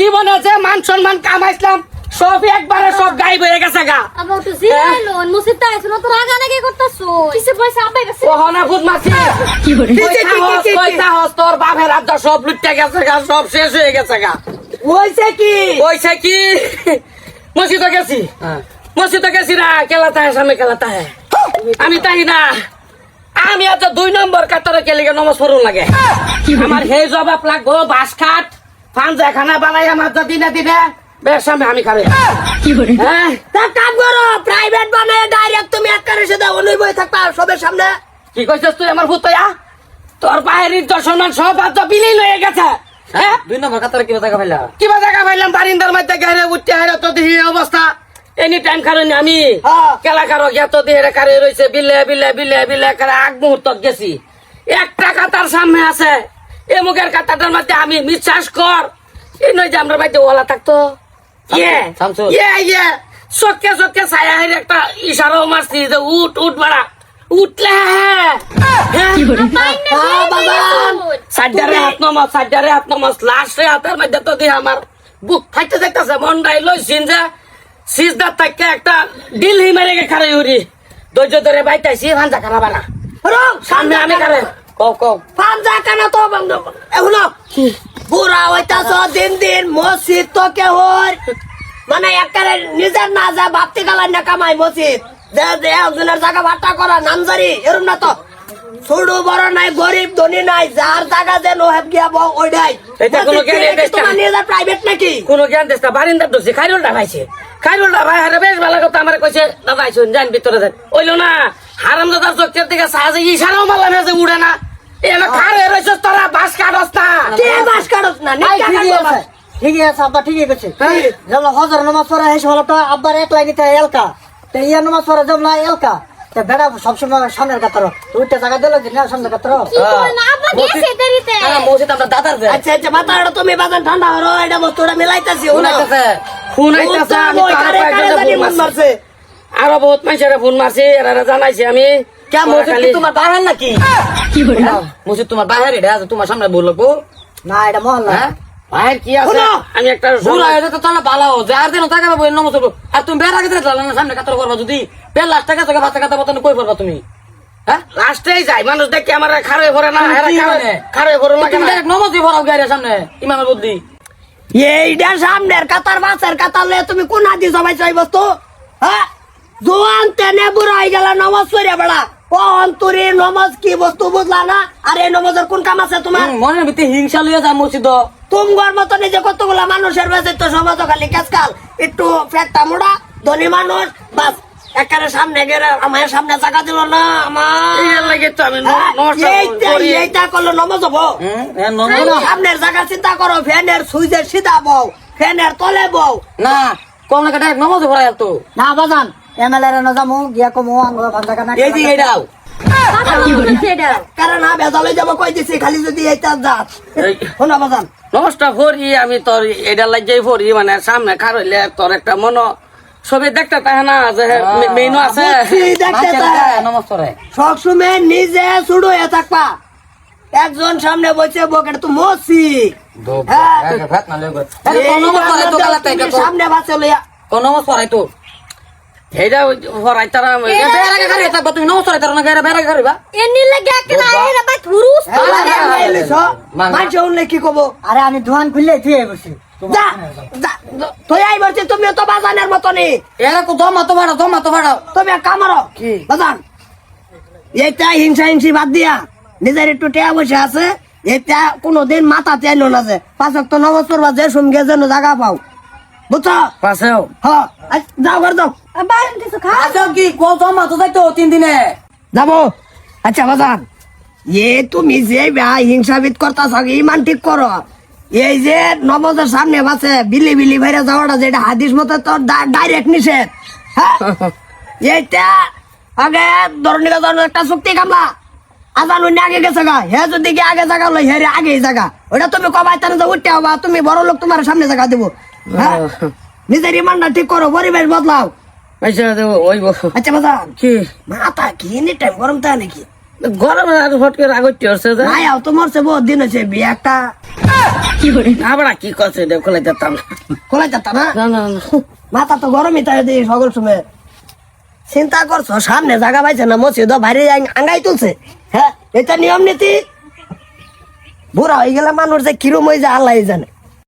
জীবনে যে মান সম্মান কামাইছিলাম সব একবারে সব গায়েব হয়ে গেছে গা। একটু জিরাইলো মুসিদটা আইছিল তো রাগা নাকি করতেছো? কিসে পয়সা? ভূত মাছি কইতা হস, কইতা হস, তোর বাপের আব্দা সব লুটতে গেছে গা সব শেষ হয়ে গেছে গা। হয়েছে কি? ওইছে কি? মসজিদে গেছি। মসজিদে গেছি না কেলাতা হ্যাঁ সামনে কেলাতা হ্যাঁ আমি তাই না আমি আজ দুই নম্বর কাতারে কেলে গে নমাজ পড়ুন লাগে। আমার হে জবাব লাগবো বাস খাট ফাঞ্জা খানা বানাই আমার তো দিনে দিনে বেশ সামনে আমি খাবে। হ্যাঁ? তা কাম করো প্রাইভেট বানায় ডাইরেক্ট তুমি সাথে থাকবা সবের সামনে। কি কইছিস তুই আমার ভূতয়া তোর সব বিলীন হয়ে গেছে। হ্যাঁ? দুই নম্বর কাতারে কিবা টাকা পাইলা কিবা জায়গা পাইলাম? বারিন্দার মধ্যে গাড়ি উঠতে হারে তো অবস্থা। এনি টাইম কারণ আমি হ্যাঁ। কেলা কারও গেত দিয়ে কারে রয়েছে বিলে বিলে বিলে বিলে করে আগ মুহূর্ত গেছি। একটা কাতার সামনে আছে এ মুখের কাতারটার মধ্যে আমি বিশ্বাস কর। এই নয় যে আমরা বাড়িতে ওলা থাকতো। ইয়ে শামসু। ইয়ে ইয়ে। চক্কে চক্কে ছায়া হেরে একটা ইশারাও মারছি যে উঠ উঠ বাড়া। উঠলে হ্যাঁ হ্যাঁ, বাবান। সাইডারে হাত নমাজ সাইডারে হাত নমাজ লাস্টে হাতের মধ্যে তো দিয়ে আমার বুক ফাইতে দেখতেছে মনটাই লইছিন যে সিজদার থেকে একটা ডিল হি মেরে গে খারে উড়ি। ধৈর্য ধরে বাইতাইছি ভাঞ্জা খানা বানা সামনে আমি খারে কও কও। পাঞ্জা কানা তো বন্ধ এখন বুড়া হইতাছ দিন দিন মসজিদ তো কে হর মানে একবারে নিজের না যা ভাবতে গেলেন না কামাই মসজিদ। একজনের জায়গা ভাটা করা নামজারি এরম না তো। ছোট বড় নাই গরিব ধনী নাই যার জায়গা যে নোহেব গিয়া বউ ওইটাই এটা কোনো জ্ঞানী দেশ তোমার নিজের প্রাইভেট নাকি? কোনো জ্ঞান দেশ না বারিন্দার দোষী খাইরুলটা ভাইছে খাইরুলটা ভাই হারে বেশ ভালো কথা আমার কইছে দাদা আইসুন যান ভিতরে যান ওইলো না হারাম দাদার চোখের দিকে সাহায্য ইশারাও মারলাম যে উড়ে না। এলো তোরা বাস কাটস না? কে বাস কাটস না? কাটস। আছে। ঠিকই আছে আব্বা ঠিকই করছে হ্যাঁ। যেমন হজর নামাজ পড়া হেসে হলো তো আব্বার এক লাগিতে এলকা। তো ইয়া নামাজ পড়া যেমন এলকা। তো বেড়া সবসময় সামনের কাতার। ওইটা জায়গা দিল যে না সামনের কাতার। কি করেন আব্বা গেছে দেরিতে। না মসজিদ আমরা দাদার আচ্ছা আচ্ছা মাথাটা তুমি বাজান ঠান্ডা হরো এটা বস্তুটা মিলাইতাছি উনাইতেছে ফোন আইতাছে আমি তো আরও মারছি। বহুত মানুষের ফোন মারছি এরা জানাইছি আমি। কে মসজিদ কি খালি- তোমার বাহার নাকি? মসজিদ তোমার বাহার এটা আছে তোমার সামনে লাগবো না এটা মহল্লা। হ্যাঁ? ভাইয়ের কি আছে? আমি একটা ভুল যেত তাহলে ভালো যে আর দিন টাকা পাবো নমস্ত আর তুমি দিলে না সামনে কাতর করবা যদি। টাকা কই তুমি? হ্যাঁ? লাস্টেই যাই মানুষ দেখে আমার খারে ভরে না তুমি এরা কি খারে মানে? ভরে লাগে না। ডাইরেক্ট নমস্তি ভরাও গাড়ির সামনে ইমামের বুদ্ধি এইটা সামনের কাতার মাছের কাতার লয়ে তুমি কোন হাতি সবাই চাই বস্তু? হ্যাঁ? জোয়ান তেনে বুড়া হয়ে গেল নমাজ পড়ে বেড়া। অন্তরে নমাজ কি বস্তু বুঝলা না? আর এই নমাজের কোন কাম আছে তোমার? হুম, মনের ভিতরে হিংসা লইয়া যা মসজিদ। তুমগর মতো নিজে কতগুলা মানুষের বেঁচে তো সমাজ খালি কাজকাল। একটু ফেটটা মোড়া ধনী মানুষ বাস। একারে সামনে গেলে আমার সামনে চাকা দিল না আমার হ্যাঁ, নমস্কার এইটা করল নমাজ হব। হুম, এ নমস্কার। সামনের জায়গা চিন্তা করো ফ্যানের সুইচের সিধা বউ ফ্যানের তলে বউ। না কম না তো না বাজান। এমএলএ রে না যামু গিয়া কমু আমরা ভান্ডা কানা এই যে এটাও বাবা কি বলেছে এটা কারণ না বেজালে যাব কই দিছি খালি যদি এইটা যাত। শোনা বাজান নমস্কার ভরি আমি তোর এটা লাগিয়ে ভরি মানে সামনে খার হইলে তোর একটা মন। সবে দেখতে তাহে না যে মেনু আছে? দেখতে। নমস্কার সবসময় নিজে শুরু হয়ে থাকবা। একজন সামনে বসে বকেট তো মসি সামনে বাসে লইয়া। নমস্কার তো তারা বের তুমি নমস্কার তার না বের এরা বাই থুরুস কি কব? আরে আমি দোকান খুললে তুই বসি। যা যা। তুই আই বলছি তুমি তো বাজানের মতনই। এরা কো দমা তো ভাড়া দমা তো ভাড়া তুমি এক কামারো কি? বাজান। এইটা হিংসা হিংসি বাদ দিয়া নিজের একটু টেয়া বসে আছে এটা কোনোদিন মাথা চাইলো না যে। পাঁচক তো নবস্তর বা যে সুমগে যেন জায়গা পাও। বুঝছ? পাশেও। হ যাও ঘর যাও। বাইরে কিছু খা। আচ্ছা কি? কো দমা তো যাইতো তিন দিনে যাব। আচ্ছা বাজান এ তুমি যে করতাছ ইমান ঠিক করো। এই যে নবজের সামনে বাসে বিলি বিলি বাইরে যাওয়াটা যেটা হাদিস মতো তোর ডাইরেক্ট নিষেধ। হ্যাঁ এইটা আগে ধরনিকা ধরনের একটা চুক্তি কামলা। আজান উনি আগে গেছে গা। হে যদি কি আগে জায়গা লই হে আগে জায়গা ওটা তুমি কবাই তানে যে উঠতে হবা তুমি বড় লোক তোমার সামনে জায়গা দিব। নিজের ইমানটা ঠিক করো পরিবেশ বদলাও। পয়সা দেবো ওই বো- আচ্ছা বাজান। কি? মাথা কি? এনি টাইম গরম তা নাকি? গরমে আর ফট করে আগতে হচ্ছে যে। আও তো মরছে বহুত দিন হয়েছে বিয়ে একটা। আমরা কি করছে? এটা খোলাই দিতাম না খোলাই যেত না না না না। মাথা তো গরমই তাই দিই সকল সময়। চিন্তা করছ সামনে জায়গা পাইছে না মসজিদ বাইরে আঙ্গাই তুলছে। হ্যাঁ এটা নিয়ম নীতি। বুড়া হয়ে গেলে মানুষ যে কিরম হয়ে যায় আল্লাহ জানে।